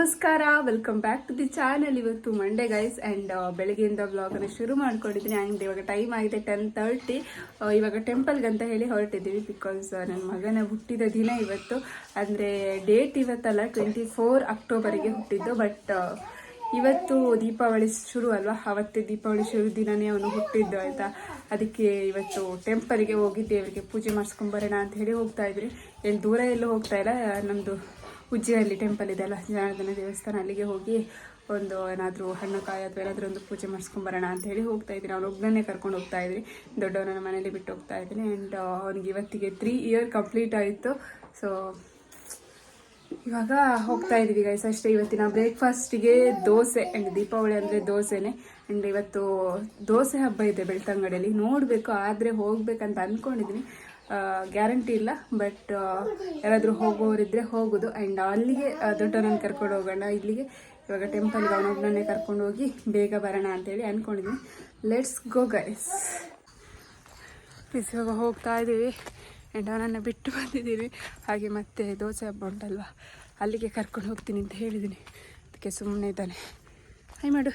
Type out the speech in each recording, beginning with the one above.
ನಮಸ್ಕಾರ welcome back to the channel ಇವತ್ತು Monday guys and ಬೆಳಗ್ಗೆಯಿಂದ ವ್ಲಾಗನ್ನು ಶುರು ಮಾಡ್ಕೊಂಡಿದ್ದೀನಿ. ಆ್ಯಂಡ್ ಇವಾಗ ಟೈಮ್ ಆಗಿದೆ ಟೆನ್ ತರ್ಟಿ ಇವಾಗ ಟೆಂಪಲ್ಗೆ ಅಂತ ಹೇಳಿ ಹೊರಟಿದ್ದೀವಿ ಬಿಕಾಸ್ ನನ್ನ ಮಗನ ಹುಟ್ಟಿದ ದಿನ ಇವತ್ತು. ಅಂದರೆ ಡೇಟ್ ಇವತ್ತಲ್ಲ ಟ್ವೆಂಟಿ ಫೋರ್ ಅಕ್ಟೋಬರಿಗೆ ಹುಟ್ಟಿದ್ದು ಬಟ್ ಇವತ್ತು ದೀಪಾವಳಿ ಶುರು ಅಲ್ವಾ? ಅವತ್ತೇ ದೀಪಾವಳಿ ಶುರು ದಿನನೇ ಅವನು ಹುಟ್ಟಿದ್ದು ಆಯಿತಾ ಅದಕ್ಕೆ ಇವತ್ತು ಟೆಂಪಲ್ಗೆ ಹೋಗಿ ದೇವರಿಗೆ ಪೂಜೆ ಮಾಡಿಸ್ಕೊಂಬರೋಣ ಅಂತ ಹೇಳಿ ಹೋಗ್ತಾ ಇದ್ರಿ. ಏನು ದೂರ ಎಲ್ಲೂ ಹೋಗ್ತಾ ಇಲ್ಲ. ನಮ್ಮದು ಉಜ್ಜಿಯಲ್ಲಿ ಟೆಂಪಲ್ ಇದೆ ಅಲ್ಲ ಜನಾರ್ದನ ದೇವಸ್ಥಾನ. ಅಲ್ಲಿಗೆ ಹೋಗಿ ಒಂದು ಏನಾದರೂ ಹಣ್ಣು, ಕಾಯಿ ಅಥವಾ ಏನಾದರೂ ಒಂದು ಪೂಜೆ ಮಾಡಿಸ್ಕೊಂಬರೋಣ ಅಂತ ಹೇಳಿ ಹೋಗ್ತಾ ಇದ್ದೀನಿ. ಅವ್ನು ಒಬ್ಬನೇ ಕರ್ಕೊಂಡು ಹೋಗ್ತಾ ಇದ್ರಿ ದೊಡ್ಡವನನ್ನ ಮನೇಲಿ ಬಿಟ್ಟು ಹೋಗ್ತಾ ಇದ್ದೀನಿ ಆ್ಯಂಡ್ ಅವ್ನಿಗೆ ಇವತ್ತಿಗೆ ತ್ರೀ ಇಯರ್ ಕಂಪ್ಲೀಟ್ ಆಯಿತು. ಸೊ ಇವಾಗ ಹೋಗ್ತಾ ಇದ್ದೀವಿ ಗೈಸ್ ಅಷ್ಟೇ ಇವತ್ತಿನ ಬ್ರೇಕ್ಫಾಸ್ಟಿಗೆ ದೋಸೆ ಆ್ಯಂಡ್ ದೀಪಾವಳಿ ಅಂದರೆ ದೋಸೆನೇ. ಆ್ಯಂಡ್ ಇವತ್ತು ದೋಸೆ ಹಬ್ಬ ಇದೆ ಬೆಳ್ತಂಗಡಿಯಲ್ಲಿ. ನೋಡಬೇಕು, ಆದರೆ ಹೋಗ್ಬೇಕಂತ ಅಂದ್ಕೊಂಡಿದ್ದೀನಿ ಗ್ಯಾರಂಟಿ ಇಲ್ಲ ಬಟ್ ಯಾರಾದರೂ ಹೋಗೋರಿದ್ರೆ ಹೋಗೋದು. ಆ್ಯಂಡ್ ಅಲ್ಲಿಗೆ ದೊಡ್ಡವನನ್ನು ಕರ್ಕೊಂಡು ಹೋಗೋಣ, ಇಲ್ಲಿಗೆ. ಇವಾಗ ಟೆಂಪಲ್ಗೆ ಅವನೊಬ್ಬನನ್ನೇ ಕರ್ಕೊಂಡು ಹೋಗಿ ಬೇಗ ಬರೋಣ ಅಂತೇಳಿ ಅಂದ್ಕೊಂಡಿದ್ದೀನಿ ಲೆಟ್ಸ್ ಗೋ ಗೈಸ್ ಪ್ಲೀಸ್ ಇವಾಗ ಹೋಗ್ತಾ ಇದ್ದೀವಿ. ಆ್ಯಂಡ್ ಅವನನ್ನು ಬಿಟ್ಟು ಬಂದಿದ್ದೀನಿ ಹಾಗೆ ಮತ್ತೆ ದೋಸೆ ಹಬ್ಬ ಉಂಟಲ್ವಾ? ಅಲ್ಲಿಗೆ ಕರ್ಕೊಂಡು ಹೋಗ್ತೀನಿ ಅಂತ ಹೇಳಿದ್ದೀನಿ ಅದಕ್ಕೆ ಸುಮ್ಮನೆ ಇದ್ದಾನೆ. ಹಾಯ್ ಮಾಡು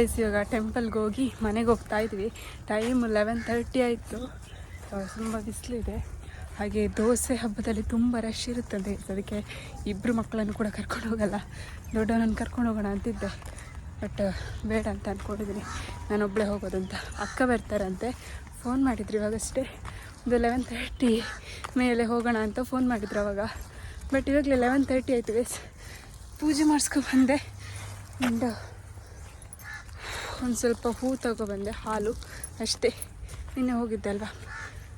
ಎಸ್ ಇವಾಗ ಟೆಂಪಲ್ಗೆ ಹೋಗಿ ಮನೆಗೆ ಹೋಗ್ತಾ ಇದ್ವಿ. ಟೈಮ್ ಲೆವೆನ್ ತರ್ಟಿ ಆಯಿತು. ತುಂಬ ಬಿಸಿಲಿದೆ. ಹಾಗೆ ದೋಸೆ ಹಬ್ಬದಲ್ಲಿ ತುಂಬ ರಶ್ ಇರುತ್ತದೆ. ಅದಕ್ಕೆ ಇಬ್ಬರು ಮಕ್ಕಳನ್ನು ಕೂಡ ಕರ್ಕೊಂಡು ಹೋಗಲ್ಲ. ದೊಡ್ಡವನನ್ನು ಕರ್ಕೊಂಡು ಹೋಗೋಣ ಅಂತಿದ್ದೆ. ಬಟ್ ಬೇಡ ಅಂತ ಅಂದ್ಕೊಂಡಿದ್ದೀನಿ ನಾನೊಬ್ಬಳೇ ಹೋಗೋದು ಅಂತ. ಅಕ್ಕ ಬರ್ತಾರಂತೆ. ಫೋನ್ ಮಾಡಿದ್ರು ಇವಾಗಷ್ಟೇ. ಒಂದು ಲೆವೆನ್ ತರ್ಟಿ ಮೇಲೆ ಹೋಗೋಣ ಅಂತ ಫೋನ್ ಮಾಡಿದ್ರು ಅವಾಗ. ಬಟ್ ಇವಾಗಲೇ ಲೆವೆನ್ ತರ್ಟಿ ಆಯಿತು ಗೈಸ್ ಪೂಜೆ ಮಾಡಿಸ್ಕೊಬಂದೆ ಆ್ಯಂಡ್ ಒಂದು ಸ್ವಲ್ಪ ಹೂ ತಗೊಬಂದೆ, ಹಾಲು ಅಷ್ಟೇ. ನಿನ್ನೆ ಹೋಗಿದ್ದೆ ಅಲ್ವಾ?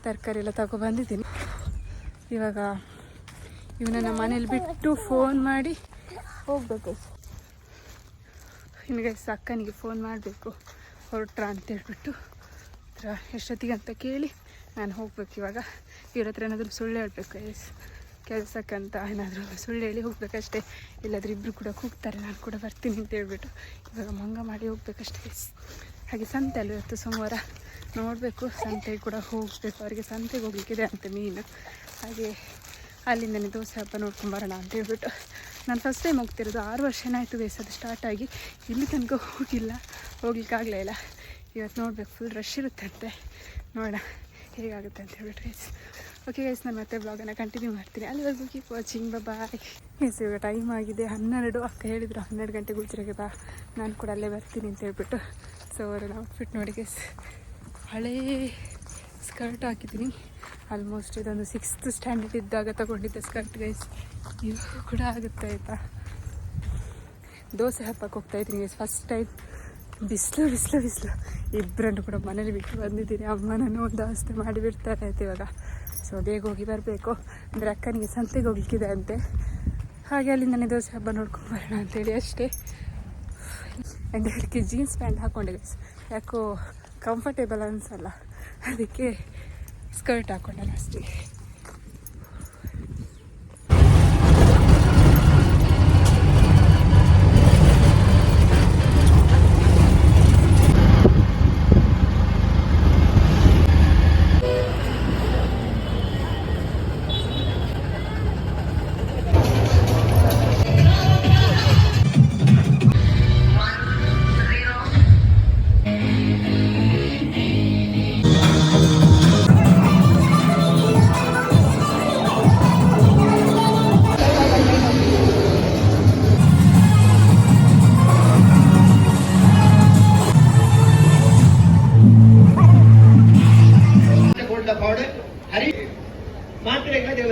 ತರಕಾರಿ ಎಲ್ಲ ತಗೊಬಂದಿದ್ದೀನಿ. ಇವಾಗ ಇವನನ್ನು ಮನೇಲಿ ಬಿಟ್ಟು ಫೋನ್ ಮಾಡಿ ಹೋಗ್ಬೇಕು. ನಿಮಗೆ ಸಕ್ಕನಿಗೆ ಫೋನ್ ಮಾಡಬೇಕು, ಹೊರಟ್ರ ಹತ್ರ ಎಷ್ಟೊತ್ತಿಗೆ ಅಂತ ಕೇಳಿ ನಾನು ಹೋಗ್ಬೇಕು ಇವಾಗ. ಇವ್ರ ಹತ್ರ ಏನಾದರೂ ಸುಳ್ಳು ಹೇಳಬೇಕು ಎಸ್ ಕೆಲಸಕ್ಕಂತ ಏನಾದರೂ ಸುಳ್ಳು ಹೇಳಿ ಹೋಗ್ಬೇಕಷ್ಟೇ. ಇಲ್ಲಾದ್ರೆ ಇಬ್ಬರು ಕೂಡ ಕೂಗ್ತಾರೆ, ನಾನು ಕೂಡ ಬರ್ತೀನಿ ಅಂತ ಹೇಳ್ಬಿಟ್ಟು ಇವಾಗ ಮಂಗ ಮಾಡಿ ಹೋಗ್ಬೇಕಷ್ಟೇ. ಹಾಗೆ ಸಂತೆ ಅಲ್ಲ ಇವತ್ತು ಸೋಮವಾರ ನೋಡಬೇಕು ಸಂತೆಗೆ ಕೂಡ ಹೋಗಬೇಕು, ಅವರಿಗೆ ಸಂತೆಗೆ ಹೋಗ್ಲಿಕ್ಕಿದೆ ಅಂತ ಮೀನು. ಹಾಗೆ ಅಲ್ಲಿಂದನೇ ದೋಸೆ ಹಬ್ಬ ನೋಡ್ಕೊಂಬರೋಣ ಅಂತ ಹೇಳ್ಬಿಟ್ಟು. ನಾನು ಫಸ್ಟ್ ಟೈಮ್ ಹೋಗ್ತಿರೋದು, ಆರು ವರ್ಷನೇ ಆಯಿತು ಗೈಸ್ ಅದು ಸ್ಟಾರ್ಟ್ ಆಗಿ. ಇಲ್ಲಿ ತನಕ ಹೋಗಿಲ್ಲ, ಹೋಗ್ಲಿಕ್ಕಾಗಲೇ ಇಲ್ಲ. ಇವತ್ತು ನೋಡಬೇಕು ಫುಲ್ ರಶ್ ಇರುತ್ತಂತೆ. ನೋಡೋಣ, ಹೇಗಾಗುತ್ತೆ ಅಂತ ಹೇಳ್ಬಿಟ್ಟು ಓಕೆ ಗೈಸ್ ನಾನು ಮತ್ತೆ ಬ್ಲಾಗನ್ನು ಕಂಟಿನ್ಯೂ ಮಾಡ್ತೀನಿ. ಅಲ್ಲಿವರೆಗೂ ಕೀಪ್ ವಾಚಿಂಗ್ ಬಾಯ್ ಎಸ್ ಇವಾಗ ಟೈಮ್ ಆಗಿದೆ. ಹನ್ನೆರಡು, ಅಕ್ಕ ಹೇಳಿದ್ರು ಹನ್ನೆರಡು ಗಂಟೆಗೆ ಉಜ್ಜಿರೆಗೆ ಬಾ. ನಾನು ಕೂಡ ಅಲ್ಲೇ ಬರ್ತೀನಿ ಅಂತ ಹೇಳ್ಬಿಟ್ಟು. ಸೊ ಅವರನ್ನು ಔಟ್ಫಿಟ್ ನೋಡಿ ಗೈಸ್ ಹಳೇ ಸ್ಕರ್ಟ್ ಹಾಕಿದ್ದೀನಿ. ಆಲ್ಮೋಸ್ಟ್ ಇದೊಂದು ಸಿಕ್ಸ್ತ್ ಸ್ಟ್ಯಾಂಡರ್ಡ್ ಇದ್ದಾಗ ತಗೊಂಡಿದ್ದೆ ಸ್ಕರ್ಟ್ ಗೈಸ್ ಇವಾಗ ಕೂಡ ಆಗುತ್ತೆ, ಆಯಿತಾ? ದೋಸೆ ಹಬ್ಬಕ್ಕೆ ಹೋಗ್ತಾ ಇದ್ದೀನಿ ಗೈಸ್ ಫಸ್ಟ್ ಟೈಮ್ ಬಿಸಿಲು ಬಿಸಿಲು ಬಿಸಿಲು. ಇಬ್ಬರನ್ನು ಕೂಡ ಮನೇಲಿ ಬಿಟ್ಟು ಬಂದಿದ್ದೀನಿ. ಅಮ್ಮನನ್ನು ಒಂದು ಅವಸ್ಥೆ ಮಾಡಿಬಿಡ್ತಾರೆ, ಆಯ್ತು ಇವಾಗ? ಸೊ ಬೇಗ ಹೋಗಿ ಬರಬೇಕು. ಅಂದರೆ ಅಕ್ಕನಿಗೆ ಸಂತೆಗೆ ಹೋಗ್ಲಿಕ್ಕಿದೆ ಅಂತೆ. ಹಾಗೆ ಅಲ್ಲಿಂದನೇ ದೋಸೆ ಹಬ್ಬ ನೋಡ್ಕೊಂಡು ಬರೋಣ ಅಂತೇಳಿ ಅಷ್ಟೇ. ಆ್ಯಂಡ್ ಅದಕ್ಕೆ ಜೀನ್ಸ್ ಪ್ಯಾಂಟ್ ಹಾಕ್ಕೊಂಡೆ ಯಾಕೋ ಕಂಫರ್ಟೇಬಲ್ ಅನಿಸಲ್ಲ. ಅದಕ್ಕೆ ಸ್ಕರ್ಟ್ ಹಾಕ್ಕೊಂಡಲ್ಲ ಅಷ್ಟೇ.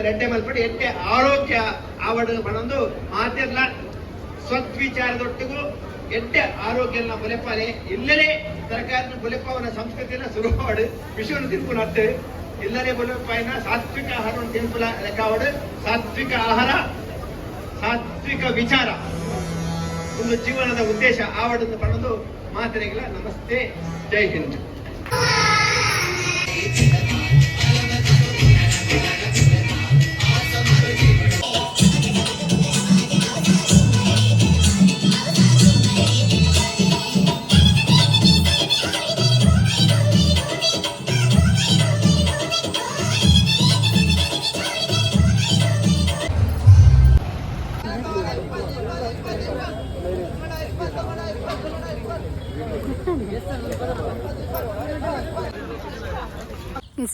ಮಾತ್ರೆಗಳ ದೇವರು ಎಟ್ಟೆ ಆರೋಗ್ಯ ಆವಡ ಪಣಂದು ಮಾತೆಲ್ಲ ಸದ್ವಿಚಾರದೊಟ್ಟಿಗೂ ಎಟ್ಟೆ ಆರೋಗ್ಯ ಬೊಲೆಪಾಲೆ ಇಲ್ಲರೇ ತರಕಾರಿ ಬೊಲೆಪಾವನ ಸಂಸ್ಕೃತಿನ ಸುರುವಾಡು ವಿಷಯವನ್ನು ತಿನ್ಪು ನಟ್ಟು ಬಲೆಪಾಯಿನ ಸಾತ್ವಿಕ ಆಹಾರವನ್ನು ತಿನ್ಪುಲ ಲೆಕ್ಕಾವಡು ಸಾತ್ವಿಕ ಆಹಾರ, ಸಾತ್ವಿಕ ವಿಚಾರ. ಒಂದು ಜೀವನದ ಉದ್ದೇಶ ಆವಡದ ಬಣ್ಣದು ಮಾತ್ರೆಗಳ ನಮಸ್ತೆ, ಜೈ ಹಿಂದ್.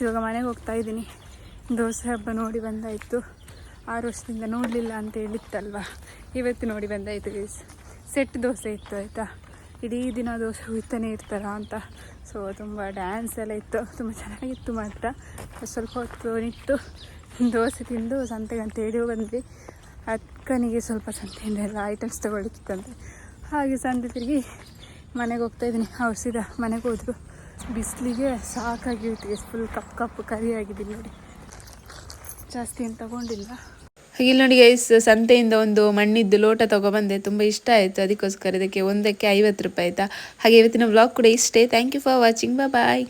ಇವಾಗ ಮನೆಗೆ ಹೋಗ್ತಾ ಇದ್ದೀನಿ. ದೋಸೆ ಹಬ್ಬ ನೋಡಿ ಬಂದಾಯಿತು. ಆರು ವರ್ಷದಿಂದ ನೋಡಲಿಲ್ಲ ಅಂತ ಹೇಳಿತ್ತಲ್ವ? ಇವತ್ತು ನೋಡಿ ಬಂದಾಯಿತು ಗೈಸ್ ಸೆಟ್ ದೋಸೆ ಇತ್ತು ಆಯಿತಾ? ಇಡೀ ದಿನ ದೋಸೆ ಹುಯ್ತಾನೆ ಇರ್ತಾರ ಅಂತ. ಸೊ ತುಂಬ ಡ್ಯಾನ್ಸ್ ಎಲ್ಲ ಇತ್ತು. ತುಂಬ ಚೆನ್ನಾಗಿತ್ತು ಮಾತ್ರ. ಸ್ವಲ್ಪ ಹೊತ್ತು ನಿಂತು ದೋಸೆ ತಿಂದು ಸಂತೆಗೆ ಅಂತ ಹೇಳಿ ಬಂದ್ವಿ ಅಕ್ಕನಿಗೆ ಸ್ವಲ್ಪ ಸಂತೆಯಿಂದ ಎಲ್ಲ ಐಟಮ್ಸ್ ತೊಗೊಳ್ಳಿಕ್ಕಿತ್ತಂತೆ ಹಾಗೆ ಸಂತೆ ತಿರುಗಿ ಮನೆಗೆ ಹೋಗ್ತಾ ಇದ್ದೀನಿ. ಅವ್ರು ಸೀದಾ ಮನೆಗೆ ಹೋದ್ರು. ಬಿಸಿಲಿಗೆ ಸಾಕಾಗಿರುತ್ತೆ. ಫುಲ್ ಕಪ್ ಕಪ್ಪು ಕರಿ ಆಗಿದ್ದೀನಿ ನೋಡಿ. ಜಾಸ್ತಿ ಏನು ತಗೊಂಡಿಲ್ಲ. ಇಲ್ಲಿ ನೋಡಿ ಗೈಸ್ ಸಂತೆಯಿಂದ ಒಂದು ಮಣ್ಣಿದ್ದು ಲೋಟ ತೊಗೊಬಂದೆ. ತುಂಬ ಇಷ್ಟ ಆಯಿತು. ಅದಕ್ಕೋಸ್ಕರ ಇದಕ್ಕೆ ಒಂದಕ್ಕೆ ಐವತ್ತು ರೂಪಾಯಿ ಆಯಿತಾ? ಹಾಗೆ ಇವತ್ತಿನ ವ್ಲಾಗ್ ಕೂಡ ಇಷ್ಟೇ. Thank you for watching bye